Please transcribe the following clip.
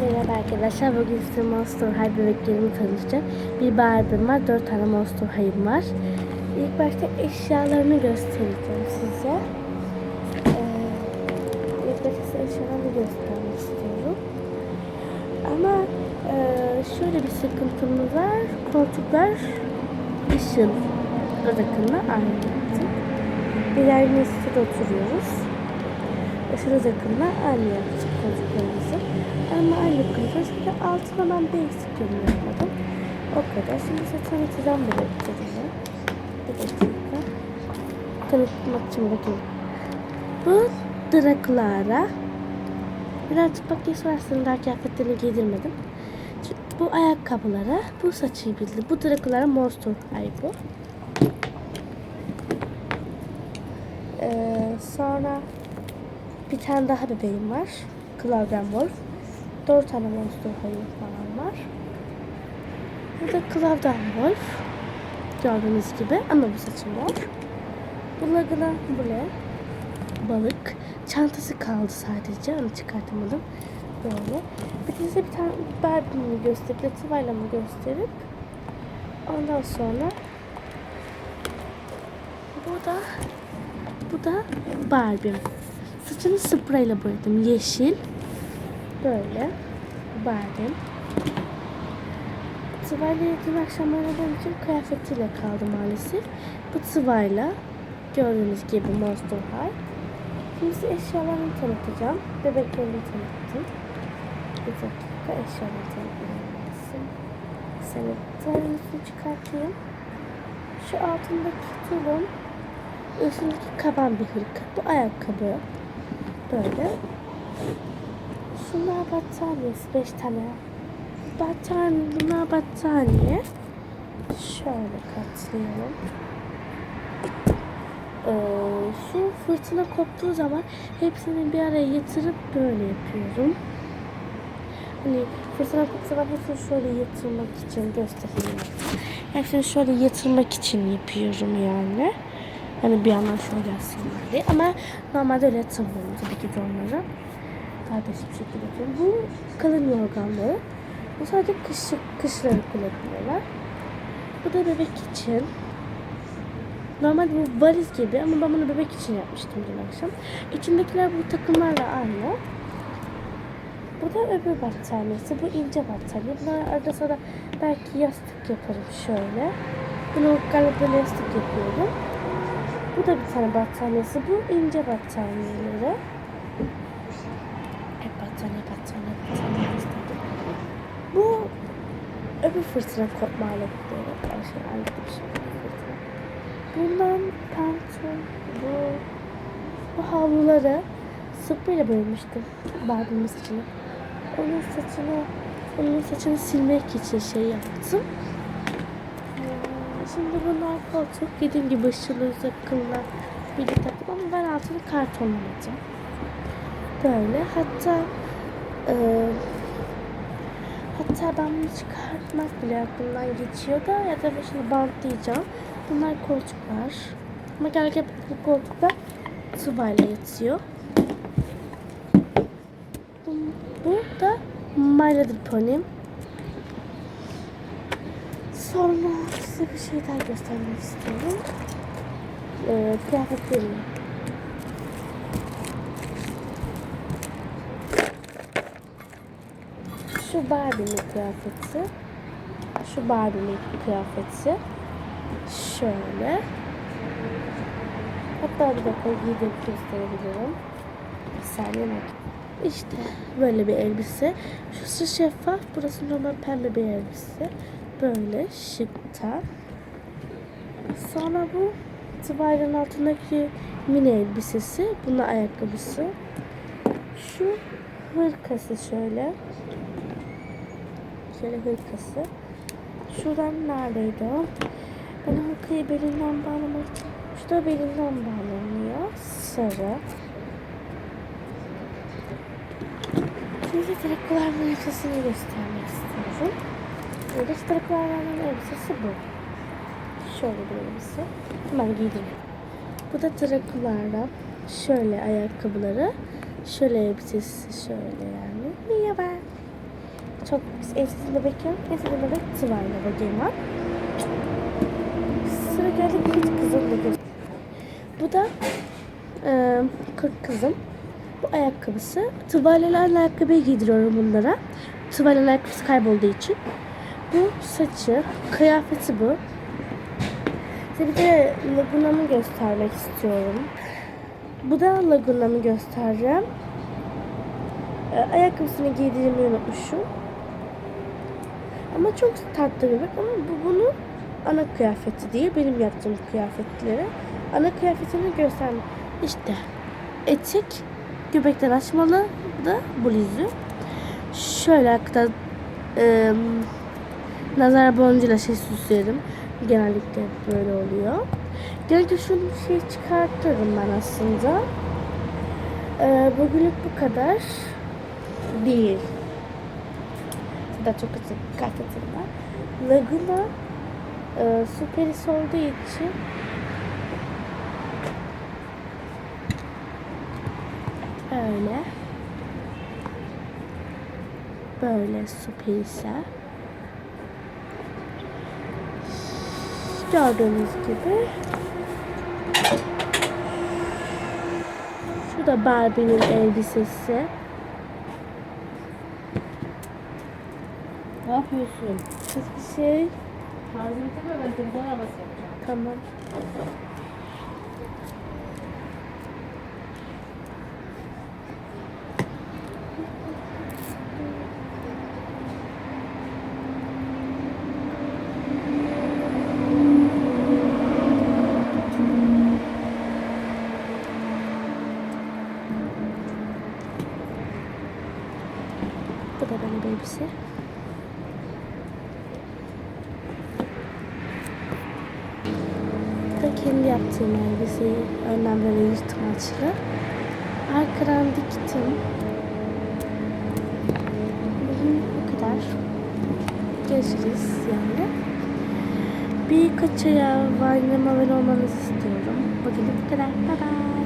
Merhaba arkadaşlar. Bugün size Monster High bebeklerimi tanıtacağım. Bir Barbie'm var. Dört tane Monster High'ım var. İlk başta eşyalarını göstereceğim size. Ee, ilk başta size eşyalarını göstermek istiyorum. Ama e, şöyle bir sıkıntımız var. Koltuklar ışın odakında aynı. İleride üstte oturuyoruz. Aşırı yakınla aynı yaptık koltuklarımızı. Ama aynı. Bir de altına ben bir eksik yorum yapmadım. O kadar. Şimdi size tanıtacağım bir dakika. Bir dakika. Tanıtmak için bakın. Bu Dracula'a. Birazcık bak sorarsanız daha kıyafetlerini giydirmedim. Bu ayakkabılara, bu saçı bildi. Bu Dracula'a Monster High bu. Ee, sonra bir tane daha bebeğim var. Claudian Wolf. Dört tane Monster High falan var. Bu da Claudian Wolf. Gördüğünüz gibi ama bu saçım var. Bu Laguna Bule. Balık. Çantası kaldı sadece. Onu çıkartamadım. Böyle. Bir de size bir tane Barbie'mi gösterip, Latifa'yla mı gösterip ondan sonra bu da bu da Barbie'm. Saçını spreyle boyadım. Yeşil. Böyle. Barbie'm. Tıvayla dün akşam oynadığım için kıyafetiyle kaldı maalesef. Bu tıvayla gördüğünüz gibi Monster High. Şimdi size eşyalarını tanıtacağım. Bebeklerimi tanıttım. Bir dakika eşyalarını tanıtayım. Sanatlarını çıkartayım. Şu altındaki tulum üstündeki kaban bir hırka. Bu ayakkabı. Böyle. Şunlar battaniyesi. Beş tane. Battaniye. Bunlar battaniye. Şöyle katlayalım. Ee, şu fırtına koptuğu zaman hepsini bir araya yatırıp böyle yapıyorum. Hani fırtına koptuğu zaman hepsini şöyle yatırmak için göstereyim. Hepsini şöyle yatırmak için yapıyorum yani. Hani bir yandan şöyle yazsınlar diye. Ama normalde öyle yatırmıyorum tabii ki de onları. Değişik bir şekilde yapıyorum. Bu kalın yorganlığı. Bu sadece kış, kışları kullanıyorlar. Bu da bebek için. Normalde bu valiz gibi ama ben bunu bebek için yapmıştım dün akşam. İçindekiler bu takımlarla aynı. Bu da öbür battaniyesi. Bu ince battaniye. Bunlar arada sonra belki yastık yaparım şöyle. Bunu galiba böyle yastık yapıyorum. Bu da bir tane battaniyesi. Bu ince battaniyeleri. Hep battaniye, battaniye, battaniye istedim. Bu öbür fırtına kopma aletleri. Her şey alet. Bundan pantolon, bu, bu havluları spreyle boyamıştım Barbie'min saçını. Onun saçını, onun saçını silmek için şey yaptım. Şimdi bunlar koltuk. Dediğim gibi ışılı yakınla bir takım ama ben altını kartonlamayacağım. Böyle. Hatta e, hatta ben bunu çıkartmak bile aklımdan geçiyor da ya da başını bantlayacağım. Bunlar koltuklar. Ama gerçekten bu koltukta tubayla yatıyor. Bu da My Little Pony. Sonra size bir şey daha göstermek istiyorum. Ee, kıyafetlerim. Şu Barbie'nin kıyafeti. Şu Barbie'nin kıyafeti. Şöyle. Hatta bir dakika giydirip gösterebilirim. Bir saniye bak. İşte böyle bir elbise. Şurası şeffaf. Burası normal pembe bir elbise. Böyle şıkta. Sonra bu tıvayrın altındaki mini elbisesi. Bunun ayakkabısı. Şu hırkası şöyle. Şöyle hırkası. Şuradan neredeydi o? Ben hırkayı belinden bağlamak. Şu da belinden bağlanıyor. Sarı. Şimdi Drakular'ın elbisesini göstermek istiyorum. Böyle Drakular'ın elbisesi bu. Şöyle bir elbise. Hemen giydireyim. Bu da Drakular'da. Şöyle ayakkabıları. Şöyle elbisesi şöyle yani. Merhaba. çok en sevdiğim bebek yok. En sevdiğim bebek Tıvayla bebeğim var. Sıra geldi kurt kızım bebek. Bu da e, kurt kızım. Bu ayakkabısı. Tıvalya'nın ayakkabıyı giydiriyorum bunlara. Tıvalya'nın ayakkabısı kaybolduğu için. Bu saçı, kıyafeti bu. Size bir de lagunamı göstermek istiyorum. Bu da lagunamı göstereceğim. Ee, ayakkabısını giydirmeyi unutmuşum. Ama çok tatlı bir bebek ama bu bunu ana kıyafeti diye benim yaptığım kıyafetleri. Ana kıyafetini göstermek. İşte etek göbekten açmalı da bluzü. Şöyle hatta e, nazar boncuğuyla şey süslerim. Genellikle böyle oluyor. Genellikle şunu şey çıkartırım ben aslında. E, bugünlük bu kadar değil. Da çok kıyafetim var. Laguna e, süperisi olduğu için öyle böyle süperisi gördüğünüz gibi şu da Barbie'nin elbisesi Ne yapıyorsun? hiçbir şey Tarzını takma ben telefon arabası yapacağım. tamam Bu da benim elbise. Da kendi yaptığım elbiseyi önden böyle yırtmaçlı. Arkadan diktim. Bugün bu kadar. Görüşürüz yani. Birkaç aya Vine'ıma abone olmanızı istiyorum. Bugün bu kadar. Bye bye.